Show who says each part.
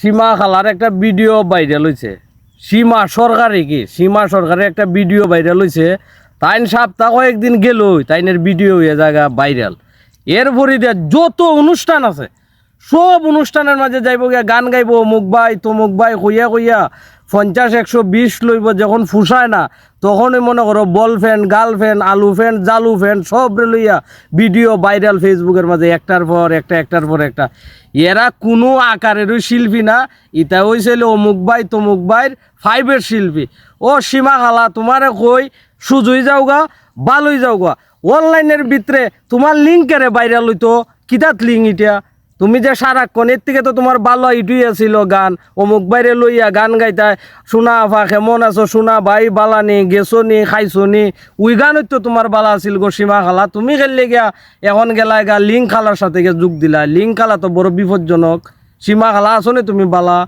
Speaker 1: সীমা খালার একটা video viral হয়েছে সীমা সরকারি কি? সীমা সরকারের একটা ভিডিও ভাইরাল হয়েছে তাইন সপ্তাহ কয়েকদিন গেল তাইনের ভিডিও হয়ে জায়গা ভাইরাল এরপরে যত অনুষ্ঠান আছে সব অনুষ্ঠানের মাঝে যাইব গিয়া, গান গাইব অমুক ভাই তমুক ভাই কইয়া কইয়া। পঞ্চাশ, একশো, বিশ লইব, যখন ফুসায় না, তখনই মনে করো বল ফ্যান গার্ল ফ্যান আলু ফ্যান জালু ফ্যান সব লইয়া ভিডিও ভাইরাল ফেসবুকের মাঝে, একটার পর একটা, একটার পর একটা। এরা কোনো আকারেরও শিল্পী না ইটা হয়েছিল অমুক ভাই তমুক ভাইয়ের ফাইভের শিল্পী। ও সীমা খালা, তোমারে কই, সুজই যাওগা ভালোই যাওগা অনলাইনের ভিতরে তোমার লিঙ্কেরে ভাইরাল হইতো, কিতাত লিঙ্ক ইটা? তুমি যে সারাক্ষণ, এর থেকে তো তোমার ভালো ইটুই আছিল গান। অমুক বাইরে লইয়া গান গাইতা শোনা আফা, কেমন আছো? শোনা ভাই, বালা নি, গেছো নি, খাইছো নি? উই গানত তো তোমার বালা আছিল গো সীমা খালা। তুমি খেললে গিয়া এখন গেলা গা লিঙ্ক খালার সাথে যোগ দিলা। লিঙ্ক খালা তো বড় বিপজ্জনক। সীমা খালা আছো নি তুমি বালা।